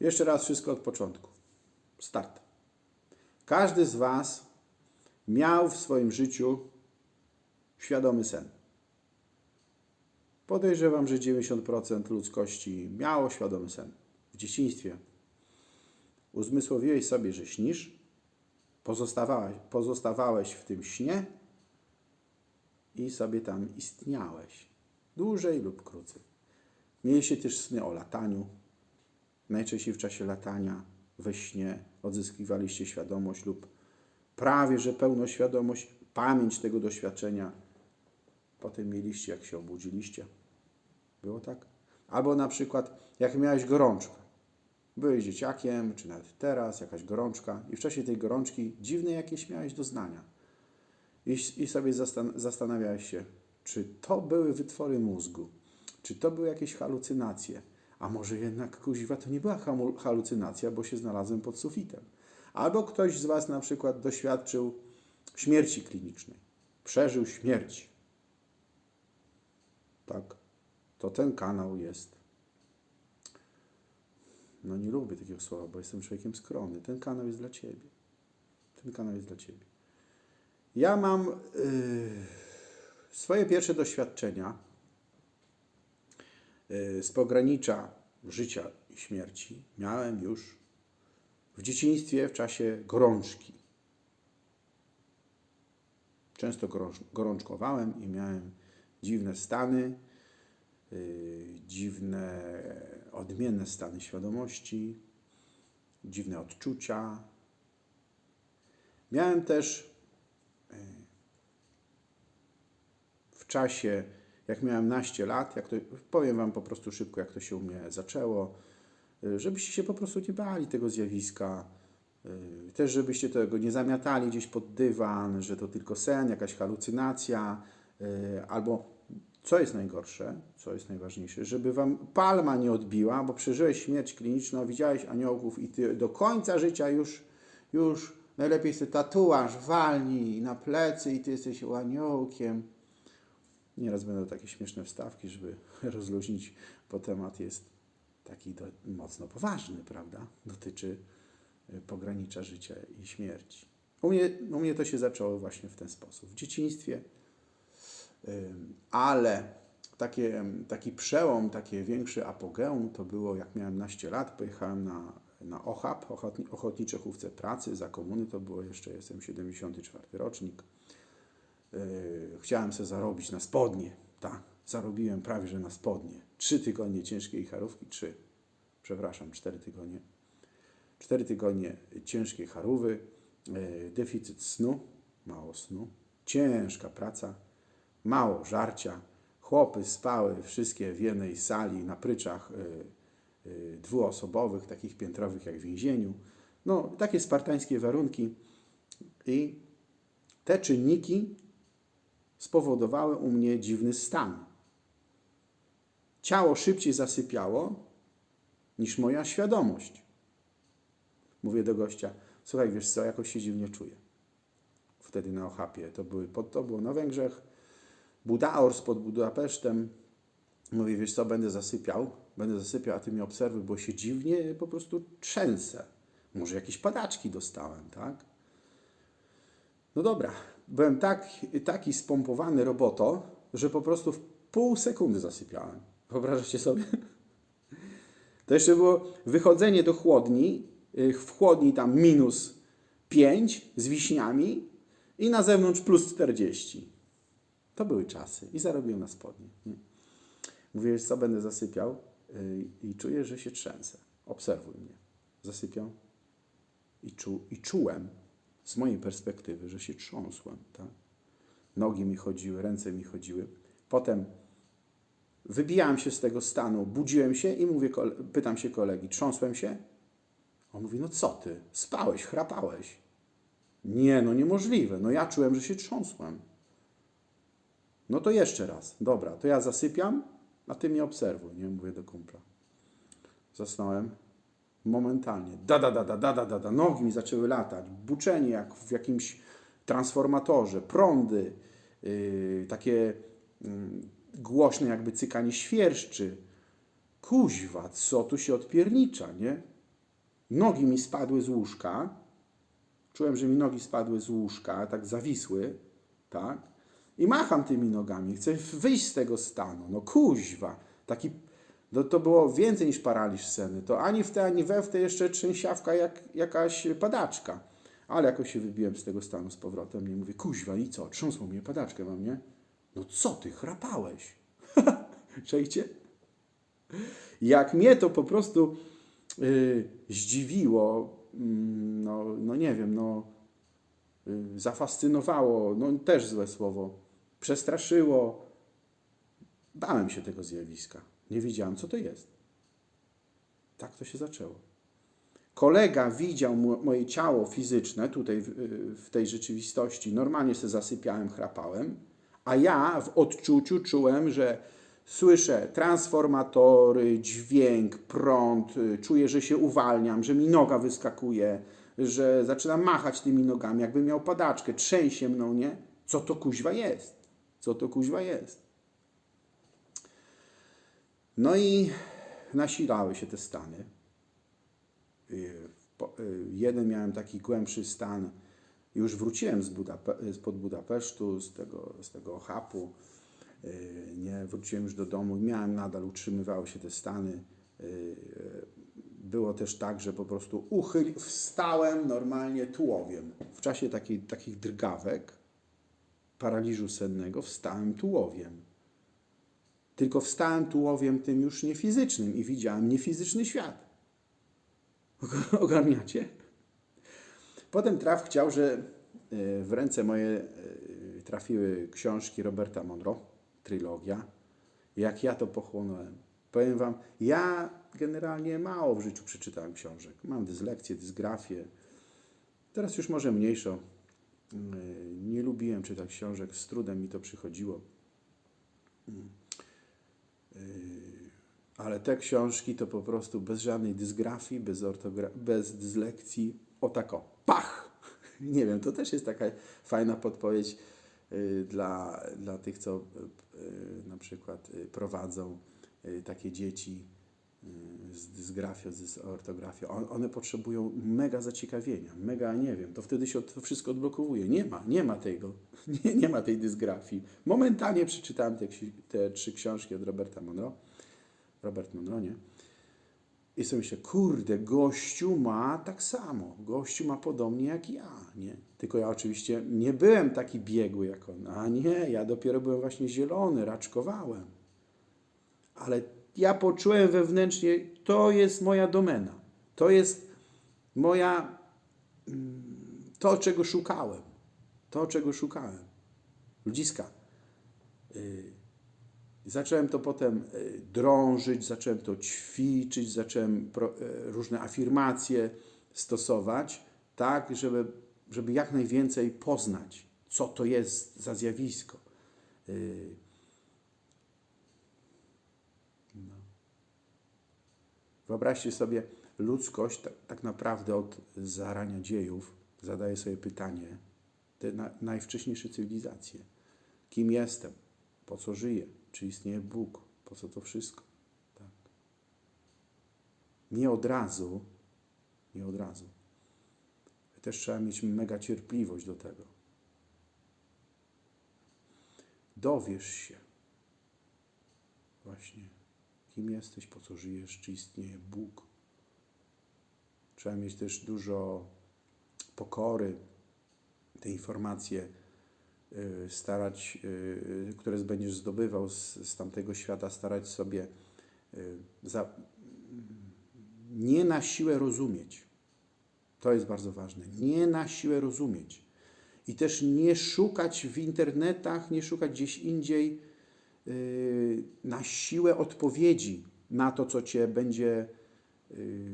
Jeszcze raz wszystko od początku. Start. Każdy z Was miał w swoim życiu świadomy sen. Podejrzewam, że 90% ludzkości miało świadomy sen. W dzieciństwie uzmysłowiłeś sobie, że śnisz, pozostawałeś, pozostawałeś w tym śnie i sobie tam istniałeś. Dłużej lub krócej. Mieliście też sny o lataniu. Najczęściej w czasie latania we śnie odzyskiwaliście świadomość lub prawie że pełną świadomość, pamięć tego doświadczenia. Potem mieliście, jak się obudziliście. Było tak? Albo na przykład, jak miałeś gorączkę. Byłeś dzieciakiem, czy nawet teraz, jakaś gorączka, i w czasie tej gorączki dziwne jakieś miałeś doznania. I, i sobie zastan- zastanawiałeś się, czy to były wytwory mózgu, czy to były jakieś halucynacje, a może jednak kuźwa to nie była halucynacja, bo się znalazłem pod sufitem. Albo ktoś z Was na przykład doświadczył śmierci klinicznej, przeżył śmierć. Tak, to ten kanał jest. No nie lubię takiego słowa, bo jestem człowiekiem skromny. Ten kanał jest dla Ciebie. Ten kanał jest dla Ciebie. Ja mam yy, swoje pierwsze doświadczenia z pogranicza życia i śmierci. Miałem już w dzieciństwie w czasie gorączki. Często gorącz- gorączkowałem i miałem dziwne stany, yy, dziwne, odmienne stany świadomości, dziwne odczucia. Miałem też yy, w czasie, jak miałem naście lat, jak to, powiem Wam po prostu szybko, jak to się u mnie zaczęło, yy, żebyście się po prostu nie bali tego zjawiska. Yy, Też, żebyście tego nie zamiatali gdzieś pod dywan, że to tylko sen, jakaś halucynacja, yy, albo co jest najgorsze, co jest najważniejsze, żeby wam palma nie odbiła, bo przeżyłeś śmierć kliniczną, widziałeś aniołków i ty do końca życia już, już najlepiej sobie tatuaż walnij na plecy i ty jesteś aniołkiem. Nieraz będą takie śmieszne wstawki, żeby rozluźnić, bo temat jest taki do, mocno poważny, prawda? Dotyczy y, pogranicza życia i śmierci. U mnie, u mnie to się zaczęło właśnie w ten sposób. W dzieciństwie ale takie, taki przełom, takie większy apogeum to było jak miałem naście lat, pojechałem na, na Ochotni- Ochotnicze Chówce Pracy, za komuny to było jeszcze, jestem 74 rocznik. Yy, chciałem sobie zarobić na spodnie, tak, zarobiłem prawie, że na spodnie. Trzy tygodnie ciężkiej charówki, trzy, przepraszam, cztery tygodnie. Cztery tygodnie ciężkiej charówy, yy, deficyt snu, mało snu, ciężka praca, mało żarcia. Chłopy spały wszystkie w jednej sali na pryczach y, y, dwuosobowych, takich piętrowych jak w więzieniu. No, takie spartańskie warunki. I te czynniki spowodowały u mnie dziwny stan. Ciało szybciej zasypiało niż moja świadomość. Mówię do gościa, słuchaj, wiesz co, jakoś się dziwnie czuję. Wtedy na Ochapie, to, były, to było na Węgrzech, Budaors pod Budapesztem. Mówi, wiesz co, będę zasypiał, będę zasypiał, a ty mnie obserwuj, bo się dziwnie po prostu trzęsę. Może jakieś padaczki dostałem, tak? No dobra, byłem tak, taki spompowany roboto, że po prostu w pół sekundy zasypiałem. Wyobrażacie sobie? To jeszcze było wychodzenie do chłodni, y, w chłodni tam minus 5 z wiśniami i na zewnątrz plus 40. To były czasy i zarobiłem na spodnie. Nie? Mówię, co, będę zasypiał yy, i czuję, że się trzęsę. Obserwuj mnie. Zasypiał i, czu, i czułem z mojej perspektywy, że się trząsłem. Tak? Nogi mi chodziły, ręce mi chodziły. Potem wybijałem się z tego stanu, budziłem się i mówię, pytam się kolegi, trząsłem się? On mówi, no co ty, spałeś, chrapałeś. Nie, no niemożliwe. No ja czułem, że się trząsłem. No to jeszcze raz. Dobra, to ja zasypiam, a ty mnie obserwuj, nie? Mówię do kumpla. Zasnąłem. Momentalnie. Da, da, da, da, da, da, da, da. Nogi mi zaczęły latać. Buczenie jak w jakimś transformatorze. Prądy. Yy, takie yy, głośne jakby cykanie świerszczy. Kuźwa, co tu się odpiernicza, nie? nogi mi spadły z łóżka. Czułem, że mi nogi spadły z łóżka, tak zawisły, tak? I macham tymi nogami, chcę wyjść z tego stanu. No kuźwa, taki, no to było więcej niż paraliż senny. To ani w te, ani we w te jeszcze trzęsiawka jak jakaś padaczka. Ale jakoś się wybiłem z tego stanu z powrotem i mówię, kuźwa i co, trząsło mnie, padaczkę mam, nie? No co ty, chrapałeś? Czejcie? Jak mnie to po prostu y, zdziwiło, mm, no, no nie wiem, no y, zafascynowało, no też złe słowo, przestraszyło. Bałem się tego zjawiska. Nie wiedziałem, co to jest. Tak to się zaczęło. Kolega widział mo- moje ciało fizyczne tutaj w, tej rzeczywistości. Normalnie się zasypiałem, chrapałem, a ja w odczuciu czułem, że słyszę transformatory, dźwięk, prąd, czuję, że się uwalniam, że mi noga wyskakuje, że zaczynam machać tymi nogami, jakbym miał padaczkę, trzęsie mną, nie? Co to kuźwa jest? Co to kuźwa jest? No i nasilały się te stany. Y, y, Jeden miałem taki głębszy stan. Już wróciłem z Budape- spod Budapesztu, z tego, z tego chapu. Y, Nie, wróciłem już do domu miałem nadal, utrzymywały się te stany. Y, Było też tak, że po prostu uchyl, wstałem normalnie tułowiem. W czasie takich drgawek, paraliżu sennego, wstałem tułowiem. Tylko wstałem tułowiem tym już niefizycznym i widziałem niefizyczny świat. Ogarniacie? Potem traf chciał, że e, w ręce moje e, trafiły książki Roberta Monroe, trylogia. Jak ja to pochłonąłem. Powiem Wam, ja generalnie mało w życiu przeczytałem książek. Mam dyslekcję, dysgrafię. Teraz już może mniejszo. E, Nie lubiłem czytać książek, z trudem mi to przychodziło. Ale te książki to po prostu bez żadnej dysgrafii, bez, bez dyslekcji, o tak o, pach! Nie wiem, to też jest taka fajna podpowiedź y, dla, dla tych, co y, y, na przykład prowadzą takie dzieci z dysgrafią, z ortografią. On, one potrzebują mega zaciekawienia, mega, nie wiem, to wtedy się to wszystko odblokowuje. Nie ma, nie ma tego, nie, nie ma tej dysgrafii. Momentalnie przeczytałem te, te trzy książki od Roberta Monroe. Robert Monroe, nie? I sobie myślę, kurde, gościu ma tak samo. Gościu ma podobnie jak ja, nie? Tylko ja oczywiście nie byłem taki biegły jak on. A nie, ja dopiero byłem właśnie zielony, raczkowałem. Ale ja poczułem wewnętrznie, to jest moja domena. To jest moja, mm, to czego szukałem. To czego szukałem. Ludziska. y, Zacząłem to potem e, drążyć, zacząłem to ćwiczyć, zacząłem e, różne afirmacje stosować, tak, żeby, żeby jak najwięcej poznać, co to jest za zjawisko. Y, No. Wyobraźcie sobie, ludzkość tak, tak naprawdę od zarania dziejów zadaje sobie pytanie, te na, najwcześniejsze cywilizacje. Kim jestem? Po co żyję? Czy istnieje Bóg? Po co to wszystko? Tak. Nie od razu, nie od razu. Też trzeba mieć mega cierpliwość do tego. Dowiesz się właśnie, kim jesteś, po co żyjesz, czy istnieje Bóg. Trzeba mieć też dużo pokory, te informacje y, starać, y, które będziesz zdobywał z, z tamtego świata, starać sobie y, za, nie na siłę rozumieć. To jest bardzo ważne. Nie na siłę rozumieć. I też nie szukać w internetach, nie szukać gdzieś indziej na siłę odpowiedzi na to, co cię będzie y,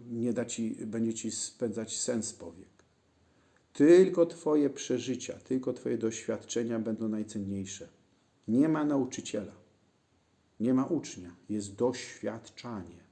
nie da ci, będzie ci spędzać sens powiek. Tylko Twoje przeżycia, tylko Twoje doświadczenia będą najcenniejsze. Nie ma nauczyciela, nie ma ucznia, jest doświadczanie.